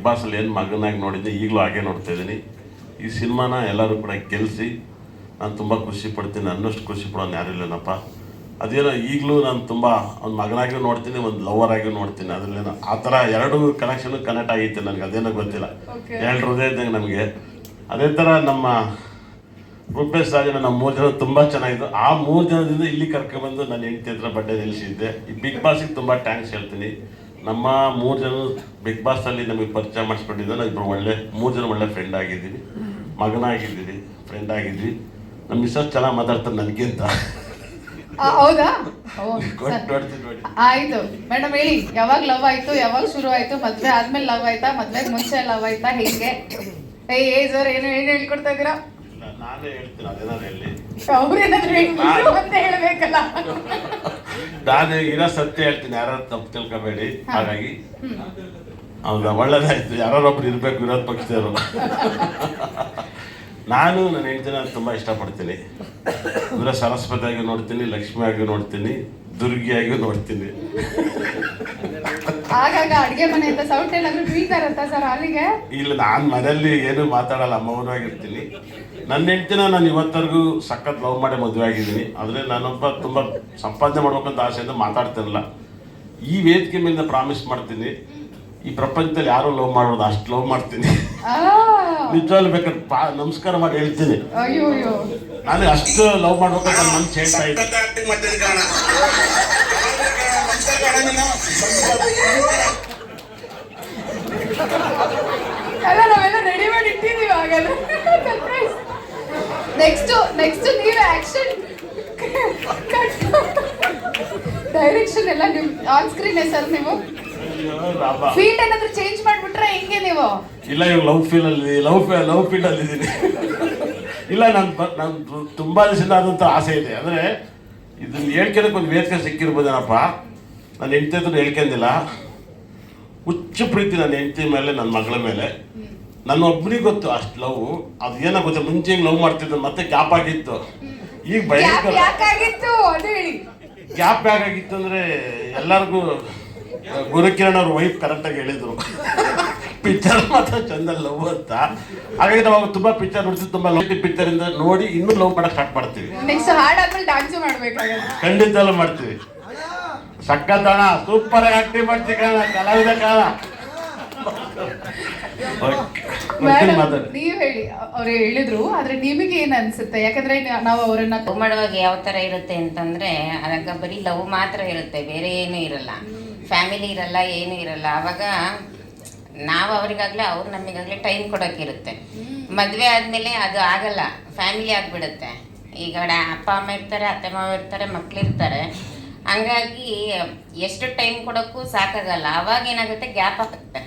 Big ಬಾಸಲ್ಲಿ ಏನು ಮಗನಾಗಿ ನೋಡಿದ್ದೆ ಈಗಲೂ ಹಾಗೆ ನೋಡ್ತಾ ಇದ್ದೀನಿ. ಈ ಸಿನಿಮಾನ ಎಲ್ಲರೂ ಕೂಡ ಗೆಲ್ಲಿಸಿ ನಾನು ತುಂಬ ಖುಷಿ ಪಡ್ತೀನಿ ಅನ್ನಷ್ಟು ಖುಷಿ ಪಡೋನು ಯಾರೂ ಇಲ್ಲನಪ್ಪ. ಅದೇನೋ ಈಗಲೂ ನಾನು ತುಂಬ ಒಂದು ಮಗನಾಗಿಯೂ ನೋಡ್ತೀನಿ ಒಂದು ಲವರ್ ಆಗಿಯೂ ನೋಡ್ತೀನಿ. ಅದರಲ್ಲೇನೋ ಆ ಥರ ಎರಡು ಕನೆಕ್ಷನ್ ಕನೆಕ್ಟ್ ಆಗೈತೆ ನನಗೆ ಅದೇನೋ ಗೊತ್ತಿಲ್ಲ. ಎರಡು ಹೃದಯ ಇದ್ದಂಗೆ ನಮಗೆ. ಅದೇ ಥರ ನಮ್ಮ ರೂಪೇಶ್ ರಾಜನ ನಮ್ಮ ಮೂರು ಜನ ತುಂಬ ಚೆನ್ನಾಗಿದ್ದು ಆ ಮೂರು ಜನದಿಂದ ಇಲ್ಲಿ ಕರ್ಕೊಂಡ್ಬಂದು ನನ್ನ ಹೆಂಡತಿ ಹತ್ರ ಬಡ್ಡೆ ನಿಲ್ಲಿಸಿದ್ದೆ ಈ ಬಿಗ್ ಬಾಸಿಗೆ ತುಂಬ ಟ್ಯಾಂಕ್ಸ್ ಹೇಳ್ತೀನಿ. ನಮ್ಮ ಮೂರು ಜನ ಬಿಗ್ ಬಾಸಲ್ಲಿ ನಮಗೆ ಪರಿಚಯ ಮಾಡಿಸ್ಕೊಂಡಿದ್ದ ನಾವು ಇಬ್ಬರು ಒಳ್ಳೆ ಮೂರು ಜನ ಒಳ್ಳೆ ಫ್ರೆಂಡ್ ಆಗಿದ್ದೀವಿ. ಮಗನಾಗಿದ್ದೀವಿ ಫ್ರೆಂಡ್ ಆಗಿದ್ವಿ. ನಮ್ಮ ಮಿಸ್ಸಸ್ ಚೆನ್ನಾಗಿ ಮಾತಾಡ್ತಾರೆ ನನಗಿಂತ ಆ, ಹೌದಾ? ಆಯ್ತು. ಮೇಡಮ್ ಹೇಳಿ ಯಾವಾಗ ಲವ್ ಆಯ್ತು ಯಾವಾಗ ಶುರು ಆಯ್ತು ಮದ್ವೆ ಆದ್ಮೇಲೆ ಲವ್ ಆಯ್ತಾ ಮದ್ವೆ ಮುಂಚೆ ಲವ್ ಆಯ್ತಾ ಹೇಗೆ? ಏ ಸರ್ ಏನು ಏನು ಹೇಳ್ಕೊಡ್ತಾ ಇದೀರಾ ನಾ- ನಾನೇ ಹೇಳ್ತೀನಿ ಹೇಳಿ. ಹೇಳ್ಬೇಕಲ್ಲ? ನಾನು ಇರೋ ಸತ್ಯ ಹೇಳ್ತೀನಿ ಯಾರು ತಪ್ಪು ತಿಳ್ಕೊಬೇಡಿ. ಹಾಗಾಗಿ ಹೌದಾ ಒಳ್ಳೇದಾಯ್ತು. ಯಾರೊಬ್ರು ಇರ್ಬೇಕು ವಿರೋಧ ಪಕ್ಷದವರು. ನಾನು ನನ್ನ ಹೆಂಡತಿನ ತುಂಬ ಇಷ್ಟಪಡ್ತೀನಿ. ಅಂದರೆ ಸರಸ್ವತಿಯಾಗಿ ನೋಡ್ತೀನಿ ಲಕ್ಷ್ಮಿಯಾಗಿ ನೋಡ್ತೀನಿ ದುರ್ಗಿಯಾಗಿ ನೋಡ್ತೀನಿ. ಆಗಾಗ ಅಡುಗೆ ಮನೆ ಅಂತ ಸೌಟ್ ಏನಾದ್ರು ಬೀಳ್ತಾರಂತ ಸರ್ ಅಲ್ಲಿಗೆ ಇಲ್ಲ ನಾನು ಮನೆಯಲ್ಲಿ ಏನು ಮಾತಾಡಲ್ಲ ಮೌನವಾಗಿರ್ತೀನಿ. ನನ್ನ ಹೆಂಡ್ತಿನ ನಾನು ಇವತ್ತರೆಗೂ ಸಖತ್ ಲವ್ ಮಾಡಿ ಮದುವೆ ಆಗಿದ್ದೀನಿ. ಆದರೆ ನಾನೊಬ್ಬ ತುಂಬ ಸಂಪಾದನೆ ಮಾಡ್ಬೇಕಂತ ಆಸೆಯಿಂದ ಮಾತಾಡ್ತಿರಲ್ಲ. ಈ ವೇದಿಕೆ ಮೇಲೆ ಪ್ರಾಮಿಸ್ ಮಾಡ್ತೀನಿ ಈ ಪ್ರಪಂಚದಲ್ಲಿ ಯಾರು ಲವ್ ಮಾಡೋದು ಅಷ್ಟು ಲವ್ ಮಾಡ್ತೀನಿ. ನಿಜವಾಗ್ಲು ಬೇಕಾದ್ರೆ ಪಾ ನಮಸ್ಕಾರ ಮಾಡಿ ಹೇಳ್ತೀನಿ. ನಾನು ಅಷ್ಟು ಲವ್ ಮಾಡ್ಬೇಕಂತ ಮನ್ಸು ಹೇಳ್ತಾ ಇದ್ದೆ ಅಲ್ಲ, ನಾವೆಲ್ಲ ರೆಡಿ ಮಾಡಿ ಇಟ್ಟಿದೀವಿ ಹಾಗಾದ್ರೆ ಸರ್ಪ್ರೈಸ್ ನೆಕ್ಸ್ಟ್ ನೆಕ್ಸ್ಟ್ ನೀವೇ ಆಕ್ಷನ್ ಡೈರೆಕ್ಷನ್ ಎಲ್ಲ ನಿಮ್ ಆನ್ ಸ್ಕ್ರೀನ್ ಸರ್ ನೀವು. ಫೀಲ್ಡ್ ಏನಾದ್ರು ಚೇಂಜ್ ಮಾಡ್ಬಿಟ್ರೆ ಹೆಂಗೆ ನೀವು? ಇಲ್ಲ, ಇವಾಗ ಲವ್ ಫೀಲ್ ಅಲ್ಲಿ ಲವ್ ಲವ್ ಫೀಲ್ಡ್ ಅಲ್ಲಿ ಇದ್ದೀನಿ ಇಲ್ಲ, ನಾನು ನಾನು ತುಂಬಾ ದಿವಸದಿಂದ ಆದಂಥ ಆಸೆ ಇದೆ. ಅಂದ್ರೆ ಇದನ್ನ ಹೇಳ್ಕೊಳಕ್ಕೆ ಒಂದು ವೇದಿಕೆ ಸಿಕ್ಕಿರ್ಬೋದೇನಪ್ಪ? ನಾನು ಹೆಂಡತಿ ಹತ್ರ ಹೇಳ್ಕೊಂಡಿಲ್ಲ. ಹುಚ್ಚು ಪ್ರೀತಿ ನನ್ನ ಹೆಂಡತಿ ಮೇಲೆ ನನ್ನ ಮಗಳ ಮೇಲೆ. ನನ್ನ ಒಬ್ಬನಿಗೆ ಗೊತ್ತು ಅಷ್ಟು ಲವ್. ಅದು ಏನೋ ಗೊತ್ತು ಮುಂಚೆ ಲವ್ ಮಾಡ್ತಿದ್ದೆ ಮತ್ತೆ ಗ್ಯಾಪ್ ಆಗಿತ್ತು. ಈಗ ಯಾಕೆ ಭಯಂಕರ ಗ್ಯಾಪ್ ಯಾಕಾಗಿತ್ತು ಅಂದರೆ ಎಲ್ಲರಿಗೂ ಗುರುಕಿರಣ್ ಅವ್ರ ವೈಫ್ ಕರೆಕ್ಟಾಗಿ ಹೇಳಿದ್ರು. ಪಿಕ್ಚರ್ ಮಾತ್ರ ಚಂದ ಲವ್ ಅಂತ. ಹಾಗಾಗಿ ನಾವು ತುಂಬಾ ಪಿಕ್ಚರ್ ನೋಡ್ತೀವಿ ತುಂಬಾ ಲವ್ ಪಿಕ್ಚರ್ ಇಂದ ನೋಡಿ ಇನ್ನೂ ಲವ್ ಮಾಡಕ್ ಸ್ಟಾರ್ಟ್ ಮಾಡ್ತೀವಿ. ಖಂಡಿತ ಮಾಡ್ತೀವಿ. ಸಕ್ಕತ್ತಣ ಸೂಪರ್ ಆಕ್ಟಿವ್ ಆಕ್ಟಿಂಗ್ ಮಾಡ್ತೀವಿ ಕಾಣ ಕಲಾವಿದ ಕಾಣ ನೀವ್ ಹೇಳಿ ಅವ್ರು ಹೇಳಿದ್ರು ಆದ್ರೆ ನಿಮಗೆ ಏನ್ ಅನ್ಸುತ್ತೆ? ಯಾಕಂದ್ರೆ ನಾವು ಅವರನ್ನ ಮಾಡುವಾಗ ಯಾವ ತರ ಇರುತ್ತೆ ಅಂತಂದ್ರೆ ಅದಾಗ ಬರೀ ಲವ್ ಮಾತ್ರ ಇರುತ್ತೆ ಬೇರೆ ಏನು ಇರಲ್ಲ. ಫ್ಯಾಮಿಲಿ ಇರಲ್ಲ ಏನು ಇರಲ್ಲ. ಅವಾಗ ನಾವು ಅವರಿಗಾಗಲೇ ಅವ್ರು ನಮಗಾಗಲೇ ಟೈಮ್ ಕೊಡೋಕ್ಕಿರುತ್ತೆ ಮದುವೆ ಆದಮೇಲೆ ಅದು ಆಗಲ್ಲ. ಫ್ಯಾಮಿಲಿ ಆಗಿಬಿಡುತ್ತೆ. ಈಗ ಅಪ್ಪ ಅಮ್ಮ ಇರ್ತಾರೆ ಅತ್ತೆ ಮಾವ ಇರ್ತಾರೆ ಮಕ್ಕಳಿರ್ತಾರೆ ಹಂಗಾಗಿ ಎಷ್ಟು ಟೈಮ್ ಕೊಡೋಕ್ಕೂ ಸಾಕಾಗಲ್ಲ. ಅವಾಗ ಏನಾಗುತ್ತೆ ಗ್ಯಾಪ್ ಆಗುತ್ತೆ